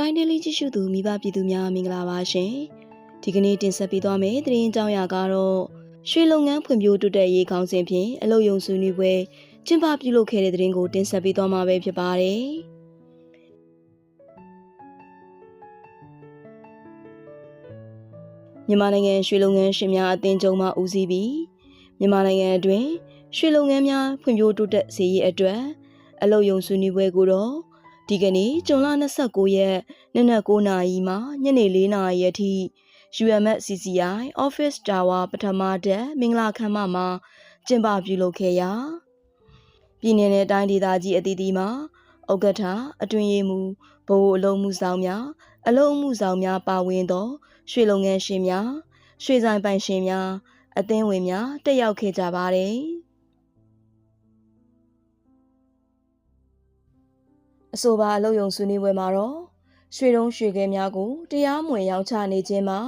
Sky Daily ကြည့်ရှုသူမိဘပြည်သူများမင်္ဂလာပါရှင်။ဒီကနေ့တင်ဆက်ပေးသွားမယ့်သတင်းအကြောင်းအရာကတော့ရွှေလုပ်ငန်းဖွံ့ဖြိုးတိုးတက်ရေးခေါင်းစဉ်ဖြင့်အလုပ်ယုံဆွေးနွေးပွဲကျင်းပပြုလုပ်ခဲ့တဲ့သတင်းကိုတင်ဆက်ပေးသွားမှာပဲဖြစ်ပါတယ်။မြန်မာနိုင်ငံရွှေလုပ်ငန်းရှင်များအသင်းချုပ်မှဦးစီးပြီးမြန်မာနိုင်ငံအတွင်းရွှေလုပ်ငန်းများဖွံ့ဖြိုးတိုးတက်စေရေးအတွက်အလုပ်ယုံဆွေးနွေးပွဲကိုတော့ ဒီကနေ့ဇွန်လ29ရက်နေ့နက်9:00နာရီမှညနေ4:00နာရီအထိ UMCCI Office Tower ပထမတက်မင်္ဂလာခမ်းမမှာကျင်းပပြုလုပ်ခဲ့ရာပြည်내နဲ့တိုင်းဒေသကြီးအသီးသီးမှာဥက္ကဋ္ဌအတွင်ရေးမှူးဗဟိုအလုံးမှုဆောင်များအလုံးမှုဆောင်များပါဝင်သောရွှေလုပ်ငန်းရှင်များရွှေဆိုင်ပိုင်ရှင်များအသင်းဝင်များတက်ရောက်ခဲ့ကြပါတယ် အဆိုပါအလုပ်ယုံဆွေးနွေးပွဲမှာတော့ရွှေတုံးရွှေခဲများကိုတရားမဝင်ရောင်းချနေခြင်းမှာ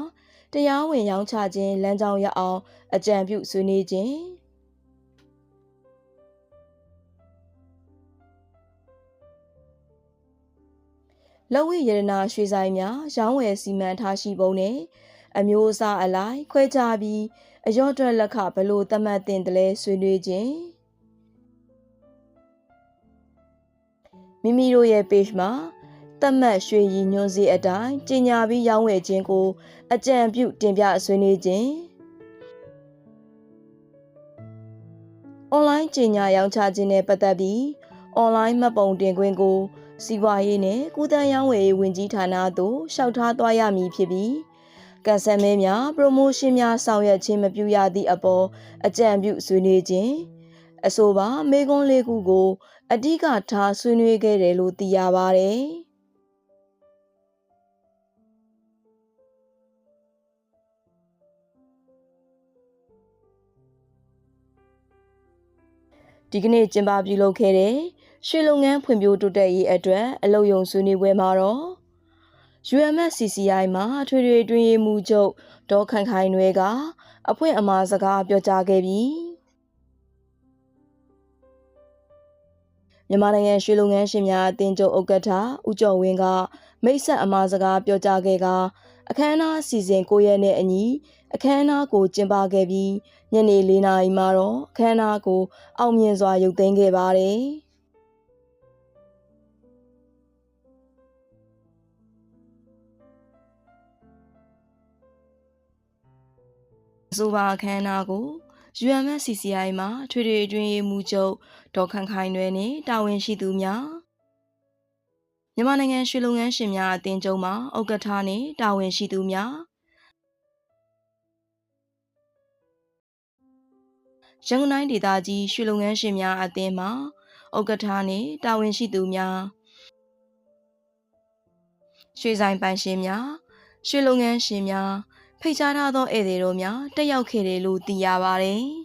တရားဝင်ရောင်းချခြင်းလမ်းကြောင်းရအောင်အကြံပြုဆွေးနွေးခြင်းလက်ဝိရတနာရွှေဆိုင်များရောင်းဝယ်စီမံထားရှိပုံနဲ့အမျိုးအစားအလိုက်ခွဲခြားပြီးအယော့အတွက်လက်ခဘလို့သတ်မှတ်တင်တယ်လဲဆွေးနွေးခြင်း မိမိတို့ရဲ့ page မှာသတ်မှတ်ရွှေရည်ညွှန်းစည်းအတိုင်းကြီးညာပြီးရောင်းဝယ်ခြင်းကို အကြံပြုတင်ပြဆွေးနွေးခြင်း online ကြီးညာရောင်းချခြင်းနဲ့ပတ်သက်ပြီး online မှတ်ပုံတင်ခွင့်ကို စီးပွားရေးနဲ့ကုသရေးဝယ်ရေးဝန်ကြီးဌာနသို့လျှောက်ထားသွားရမည်ဖြစ်ပြီးကန်ဆယ်မဲများ promotion များဆောင်ရွက်ခြင်းမပြုရသည့်အပေါ်အကြံပြုဆွေးနွေးခြင်း အဆိုပါမေကွန်းလေးခုကိုအဓိကထားဆွေးနွေးခဲ့တယ်လို့သိရပါတယ်။ဒီကနေ့ကျင်းပပြုလုပ်ခဲ့တဲ့ရွှေလုပ်ငန်းဖွံ့ဖြိုးတိုးတက်ရေးအတွက်အလုပ်ယုံဆွေးနွေးပွဲမှာတော့ UMSCCI မှာထွေထွေတွင်ရေးမှုချုပ်ဒေါ်ခိုင်ခိုင်နွဲကအဖွင့်အမှားစကားပြောကြားခဲ့ပြီး မြန်မာနိုင်ငံရွှေလုပ်ငန်းရှင်များအသင်းချုပ်ဥက္ကဋ္ဌဦးကျော်ဝင်းကမိတ်ဆက်အမှားစကားပြောကြားခဲ့ကအခမ်းအနားအစီအစဉ်9ရက်နဲ့အညီအခမ်းအနားကိုကျင်းပခဲ့ပြီးညနေ4နာရီမှာတော့အခမ်းအနားကိုအောင်မြင်စွာရုပ်သိမ်းခဲ့ပါတယ်။အဆိုပါအခမ်းအနားကို UMCCI မှာထွေထွေအတွင်းရေးမှူးချုပ်ဒေါ်ခန့်ခိုင်နွယ်နှင့်တာဝန်ရှိသူများမြန်မာနိုင်ငံရွှေလုပ်ငန်းရှင်များအသင်းချုပ်မှဥက္ကဋ္ဌနှင့်တာဝန်ရှိသူများရန်ကုန်တိုင်းဒေသကြီးရွှေလုပ်ငန်းရှင်များအသင်းမှဥက္ကဋ္ဌနှင့်တာဝန်ရှိသူများရွှေဆိုင်ပိုင်ရှင်များရွှေလုပ်ငန်းရှင်များ ဖိတ်ကြားထားသောဧည့်သည်တော်များတက်ရောက်ခဲ့တယ်လို့သိရပါတယ်။